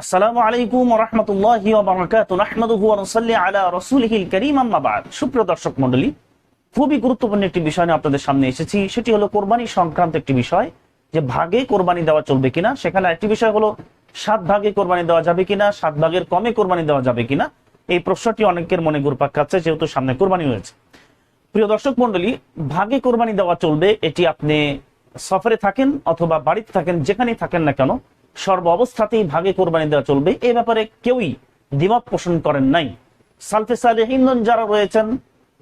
আসসালামু আলাইকুম রহমতুল্লাহি রাসূলিহিল কারীম, আম্মা বাদ। সুপ্রিয় দর্শক মণ্ডলী, খুবই গুরুত্বপূর্ণ একটি বিষয় নিয়ে আপনাদের সামনে এসেছি। সেটি হলো কোরবানি সংক্রান্ত একটি বিষয়, যে ভাগে কোরবানি দেওয়া চলবে কিনা। সেখানে একটি বিষয় হলো, সাত ভাগে কোরবানি দেওয়া যাবে কিনা, সাত ভাগের কমে কোরবানি দেওয়া যাবে কিনা। এই প্রশ্নটি অনেকের মনে ঘুরপাক খাচ্ছে, যেহেতু সামনে কোরবানি হয়েছে। প্রিয় দর্শক মন্ডলী ভাগে কোরবানি দেওয়া চলবে, এটি আপনি সফরে থাকেন অথবা বাড়িতে থাকেন, যেখানেই থাকেন না কেন সর্ব অবস্থাতেই ভাগে কোরবানি দেওয়া চলবে। এ ব্যাপারে কেউই দ্বিমত পোষণ করেন নাই। সালফে সালেহিনগণ যারা রয়েছেন,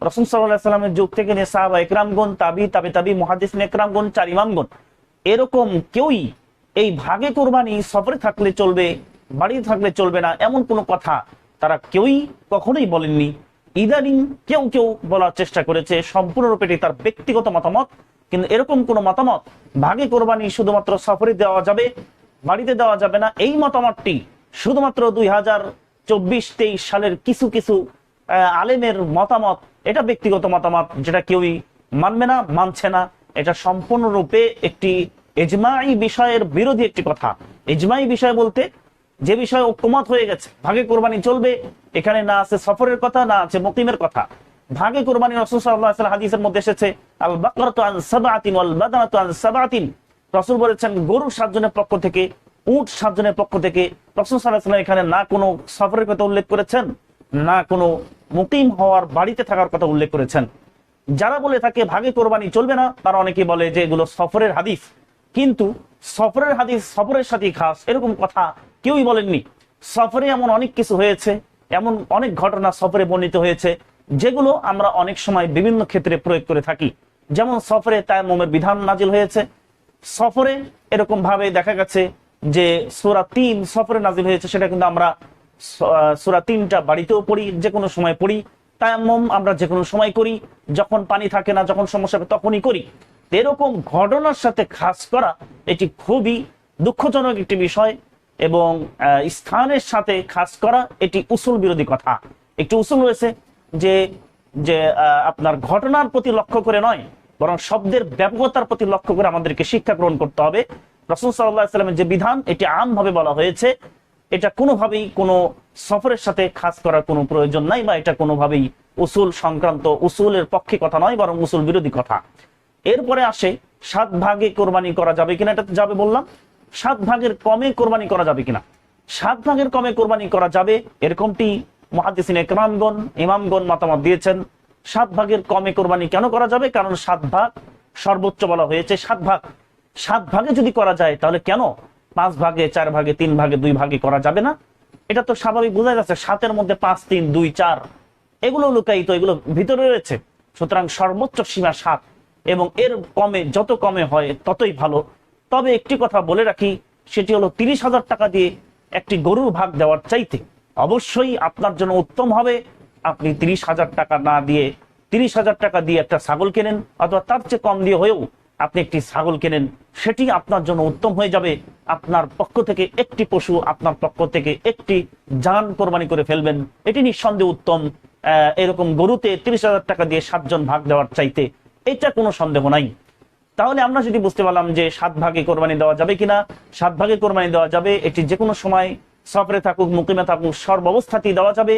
রসুল সাল্লামের যুগ থেকে নিয়ে সাহাবা একরামগণ, তাবি, তাবে, তাবি মহাদিস একরামগণ, চার এরকম কেউই এই ভাগে কোরবানি সফরে থাকলে চলবে, বাড়িতে থাকলে চলবে না, এমন কোনো কথা তারা কেউই কখনোই বলেননি। ইদানিং কেউ কেউ বলার চেষ্টা করেছে, সম্পূর্ণরূপে এটি তার ব্যক্তিগত মতামত, কিন্তু এরকম কোনো মতামত ভাগে কোরবানি শুধুমাত্র সফরে দেওয়া যাবে বাড়িতে দেওয়া যাবে না। এই মতামতটি শুধুমাত্র দুই হাজার চব্বিশ তেইশ সালের কিছু কিছু আলেমের মতামত, এটা ব্যক্তিগত মতামত, যেটা কেউই মানবে না, মানছে না। এটা সম্পূর্ণরূপে একটি এজমাই বিষয়ের বিরোধী একটি কথা। এজমাই বিষয় বলতে যে বিষয়ে ঐক্যমত হয়ে গেছে, ভাগে কোরবানি চলবে, এখানে না আছে সফরের কথা, না আছে মুকিমের কথা। ভাগে কোরবানি রসুল ওয়াসাল্লাম হাদিসের মধ্যে এসেছে আল বাকরাতু আন সাবআতিন ওয়াল বাদানাতু আন সাবআতিন। রসুল বলেছেন, গরু সাতজনের পক্ষ থেকে, উট সাতজনের পক্ষ থেকে রসুল ওয়াসাল্লাম এখানে না কোনো সফরের কথা উল্লেখ করেছেন? না কোনো মুকিম হওয়ার বাড়িতে থাকার কথা উল্লেখ করেছেন? যারা বলে থাকে, ভাগে কোরবানি চলবে না, তারা অনেকে বলে যে, এগুলো সফরের হাদিস। কিন্তু সফরের হাদিস, সফরের সাথে খাস, এরকম কথা কেউই বলেননি। সফরে এমন অনেক কিছু হয়েছে, এমন অনেক ঘটনা সফরে বর্ণিত হয়েছে, যেগুলো আমরা অনেক সময় বিভিন্ন ক্ষেত্রে প্রয়োগ করে থাকি। যেমন সফরে তায়াম্মুমের বিধান নাজিল হয়েছে সফরে এরকম ভাবে দেখা গেছে যে সুরা তিন সফরে নাজিল হয়েছে, সেটা কিন্তু আমরা সুরা তিনটা বাড়িতেও পড়ি যে কোনো সময় পড়ি, তায়াম্মম আমরা যে কোনো সময় করি, যখন পানি থাকে না, যখন সমস্যা হবে তখনই করি। এরকম ঘটনার সাথে খাস করা এটি খুবই দুঃখজনক একটি বিষয় এবং স্থানের সাথে খাস করা এটি উসুল বিরোধী কথা। একটি উসুল রয়েছে যে যে আপনার ঘটনার প্রতি লক্ষ্য করে নয় বরং শব্দের ব্যাপকতার প্রতি লক্ষ্য করে আমাদেরকে শিক্ষা গ্রহণ করতে হবে। রসুল সাল্লাহ যে বিধান, এটি আমভাবে বলা হয়েছে। এটা কোনোভাবেই কোনো সফরের সাথে খাস করার কোনো প্রয়োজন নাই বা এটা কোনোভাবেই উসুল সংক্রান্ত, উসুলের পক্ষে কথা নয়, বরং উসুল বিরোধী কথা। এরপরে আসে, সাত ভাগে কোরবানি করা যাবে কিনা, এটা যাবে বললাম। সাত ভাগের কমে কোরবানি করা যাবে কিনা? সাত ভাগের কমে কোরবানি করা যাবে, এরকমটি মহাদিসিন একরামগণ, ইমামগণ মতামত দিয়েছেন। সাত ভাগের কমে কোরবানি কেন করা যাবে? কারণ সাত ভাগ সর্বোচ্চ বলা হয়েছে সাত ভাগ। সাত ভাগে যদি করা যায়, তাহলে কেন পাঁচ ভাগে, চার ভাগে, তিন ভাগে, দুই ভাগে করা যাবে না? এটা তো স্বাভাবিক বোঝা যাচ্ছে, সাতের মধ্যে পাঁচ, তিন, দুই, চার, এগুলো লুকায়িত, এগুলো ভিতরে রয়েছে। সুতরাং সর্বোচ্চ সীমা সাত, এবং এর কমে, যত কমে হয়, ততই ভালো। তবে একটি কথা বলে রাখি, সেটি হলো তিরিশ হাজার টাকা দিয়ে একটি গরুর ভাগ দেওয়ার চাইতে অবশ্যই আপনার জন্য উত্তম হবে। আপনি তিরিশ হাজার টাকা না দিয়ে, তিরিশ হাজার টাকা দিয়ে একটা ছাগল কেনেন, অথবা তার চেয়ে কম দিয়ে হয়েও আপনি একটি ছাগল কেনেন, সেটি আপনার জন্য উত্তম হয়ে যাবে। আপনার পক্ষ থেকে একটি পশু আপনার পক্ষ থেকে একটি যান কোরবানি করে ফেলবেন। এটি নিঃসন্দেহে উত্তম। এরকম গরুতে তিরিশ হাজার টাকা দিয়ে সাতজন ভাগ দেওয়ার চাইতে এটা কোনো সন্দেহ নাই। তাহলে আমরা যদি বুঝতে পারলাম যে সাত ভাগে কোরবানি দেওয়া যাবে কিনা, সাত ভাগে কোরবানি দেওয়া যাবে, এটি যে কোনো সময় সফরে থাকুক, মুকিমে থাকুক সর্বাবস্থাতেই দেওয়া যাবে।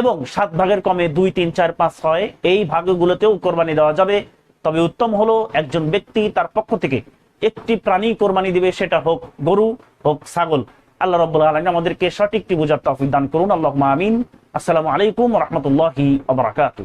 এবং সাত ভাগের কমে দুই, তিন, চার, পাঁচ ছয় এই ভাগগুলোতেও কোরবানি দেওয়া যাবে। তবে উত্তম হলো একজন ব্যক্তি তার পক্ষ থেকে একটি প্রাণী কোরবানি দিবে, সেটা হোক গরু, হোক ছাগল। আল্লাহ রব আলম আমাদেরকে সঠিকটি বোঝার তফিদান দান করুন। আল্লাহ আমিন। আসসালামু আলাইকুম রহমতুল্লাহি আবরাকাতু